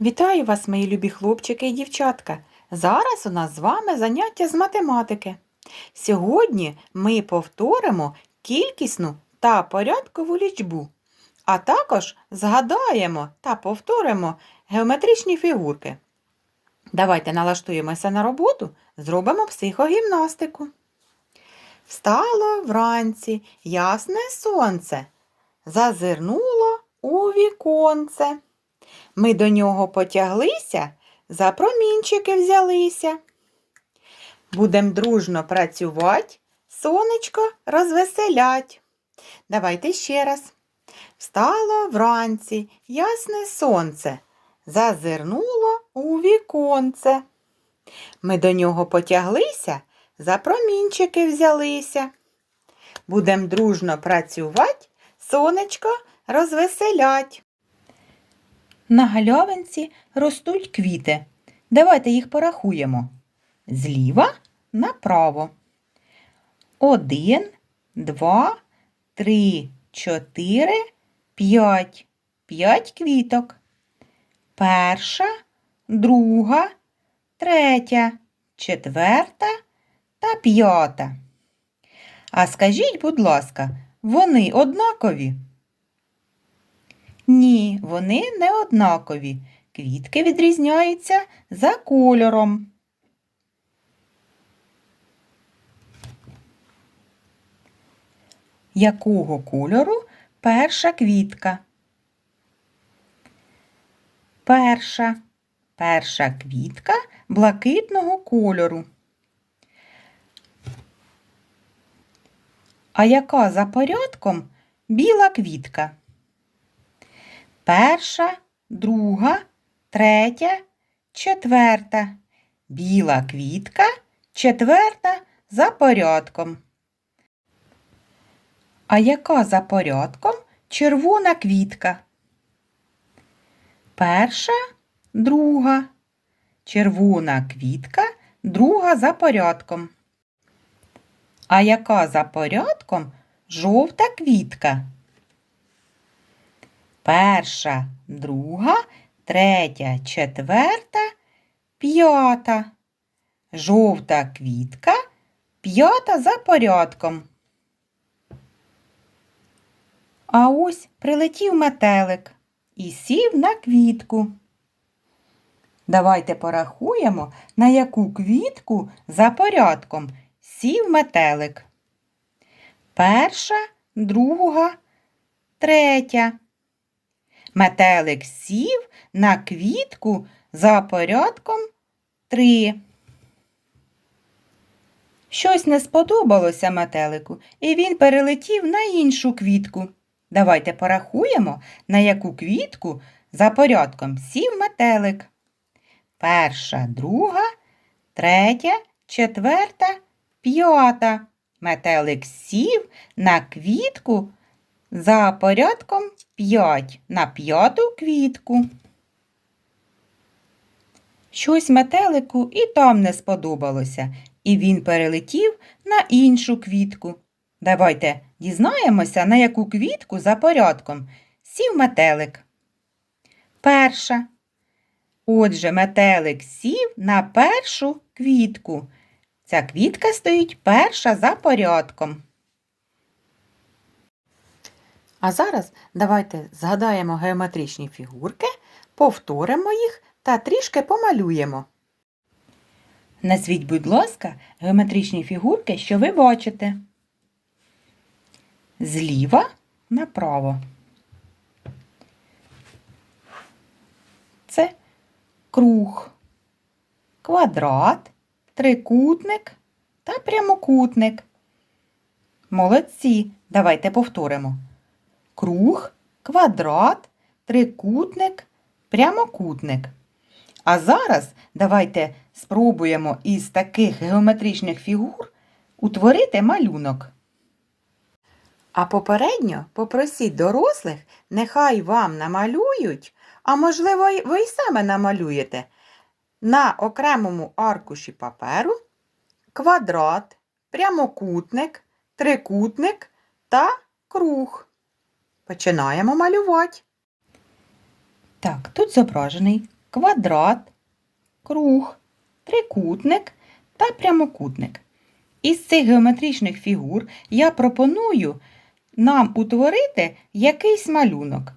Вітаю вас, мої любі хлопчики і дівчатка! Зараз у нас з вами заняття з математики. Сьогодні ми повторимо кількісну та порядкову лічбу, а також згадаємо та повторимо геометричні фігурки. Давайте налаштуємося на роботу, зробимо психогімнастику. Встало вранці ясне сонце, зазирнуло у віконце. Ми до нього потяглися, за промінчики взялися. Будем дружно працювати, сонечко розвеселять. Давайте ще раз. Встало вранці ясне сонце, зазирнуло у віконце. Ми до нього потяглися, за промінчики взялися. Будем дружно працювати, сонечко розвеселять. На галявинці ростуть квіти. Давайте їх порахуємо. Зліва направо. Один, два, три, чотири, п'ять. П'ять квіток. Перша, друга, третя, четверта та п'ята. А скажіть, будь ласка, вони однакові? Ні, вони не однакові. Квітки відрізняються за кольором. Якого кольору перша квітка? Перша. Перша квітка блакитного кольору. А яка за порядком біла квітка? Перша, друга, третя, четверта. Біла квітка, четверта за порядком. А яка за порядком червона квітка? Перша, друга. Червона квітка, друга за порядком. А яка за порядком жовта квітка? Перша, друга, третя, четверта, п'ята. Жовта квітка, п'ята за порядком. А ось прилетів метелик і сів на квітку. Давайте порахуємо, на яку квітку за порядком сів метелик. Перша, друга, третя. Метелик сів на квітку за порядком три. Щось не сподобалося метелику, і він перелетів на іншу квітку. Давайте порахуємо, на яку квітку за порядком сів метелик. Перша, друга, третя, четверта, п'ята. Метелик сів на квітку за порядком 5 на п'яту квітку. Щось метелику і там не сподобалося, і він перелетів на іншу квітку. Давайте дізнаємося, на яку квітку за порядком сів метелик. Перша. Отже, метелик сів на першу квітку. Ця квітка стоїть перша за порядком. А зараз давайте згадаємо геометричні фігурки, повторимо їх та трішки помалюємо. Назвіть, будь ласка, геометричні фігурки, що ви бачите. Зліва направо. Це круг, квадрат, трикутник та прямокутник. Молодці. Давайте повторимо круг, квадрат, трикутник, прямокутник. А зараз давайте спробуємо із таких геометричних фігур утворити малюнок. А попередньо попросіть дорослих, нехай вам намалюють, а можливо, ви й саме намалюєте на окремому аркуші паперу квадрат, прямокутник, трикутник та круг. Починаємо малювати. Так, тут зображений квадрат, круг, трикутник та прямокутник. Із цих геометричних фігур я пропоную нам утворити якийсь малюнок.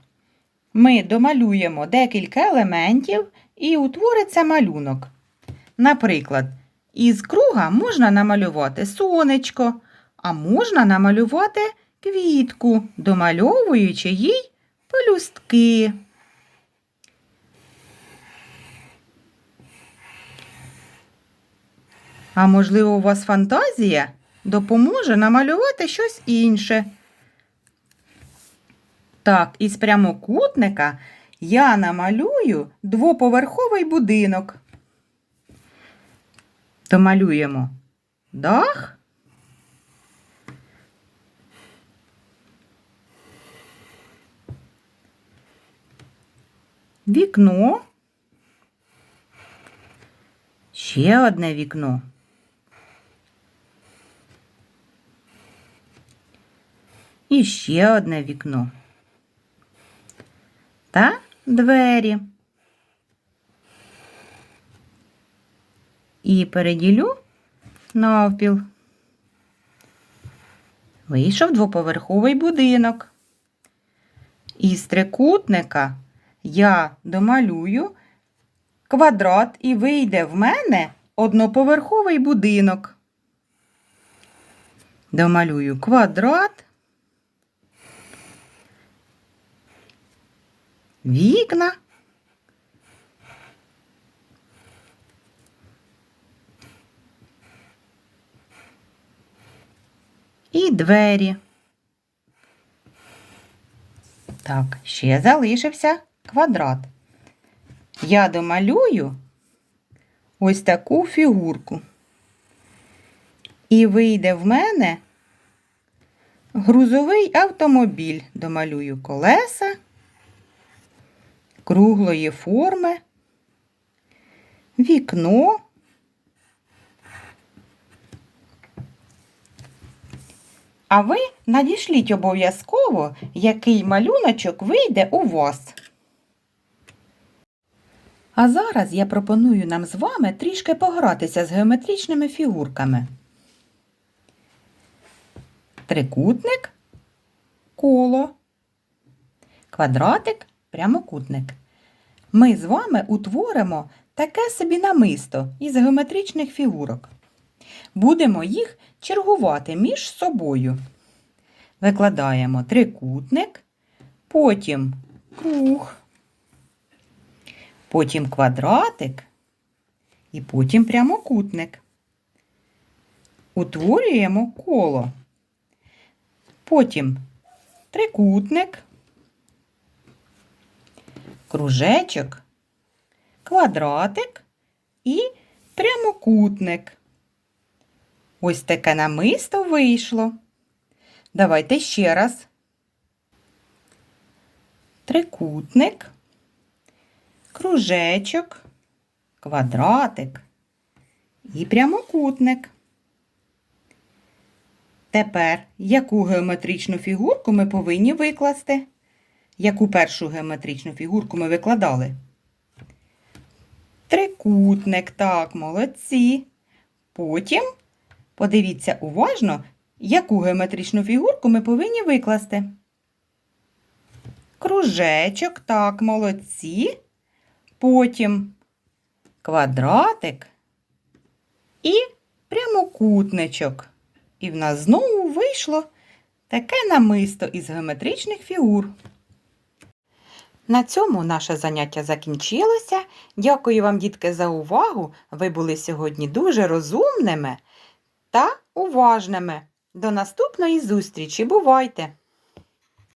Ми домалюємо декілька елементів і утвориться малюнок. Наприклад, із круга можна намалювати сонечко, а можна намалювати квітку, домальовуючи їй пелюстки. А можливо, у вас фантазія допоможе намалювати щось інше. Так, із прямокутника я намалюю двоповерховий будинок. Домалюємо дах. Вікно. Ще одне вікно. І ще одне вікно. Та двері. І переділю навпіл. Вийшов двоповерховий будинок. Із трикутника я домалюю квадрат і вийде в мене одноповерховий будинок. Домалюю квадрат. Вікна. І двері. Так, ще залишився квадрат. Я домалюю ось таку фігурку. І вийде в мене грузовий автомобіль. Домалюю колеса круглої форми, вікно. А ви надішліть обов'язково, який малюночок вийде у вас. А зараз я пропоную нам з вами трішки погратися з геометричними фігурками. Трикутник, коло, квадратик, прямокутник. Ми з вами утворимо таке собі намисто із геометричних фігурок. Будемо їх чергувати між собою. Викладаємо трикутник, потім круг, потім квадратик і потім прямокутник. Утворюємо коло. Потім трикутник, кружечок, квадратик і прямокутник. Ось таке намисто вийшло. Давайте ще раз. Трикутник, кружечок, квадратик і прямокутник. Тепер яку геометричну фігурку ми повинні викласти? Яку першу геометричну фігурку ми викладали? Трикутник, так, молодці. Потім подивіться уважно, яку геометричну фігурку ми повинні викласти. Кружечок, так, молодці. Потім квадратик і прямокутничок. І в нас знову вийшло таке намисто із геометричних фігур. На цьому наше заняття закінчилося. Дякую вам, дітки, за увагу. Ви були сьогодні дуже розумними та уважними. До наступної зустрічі. Бувайте!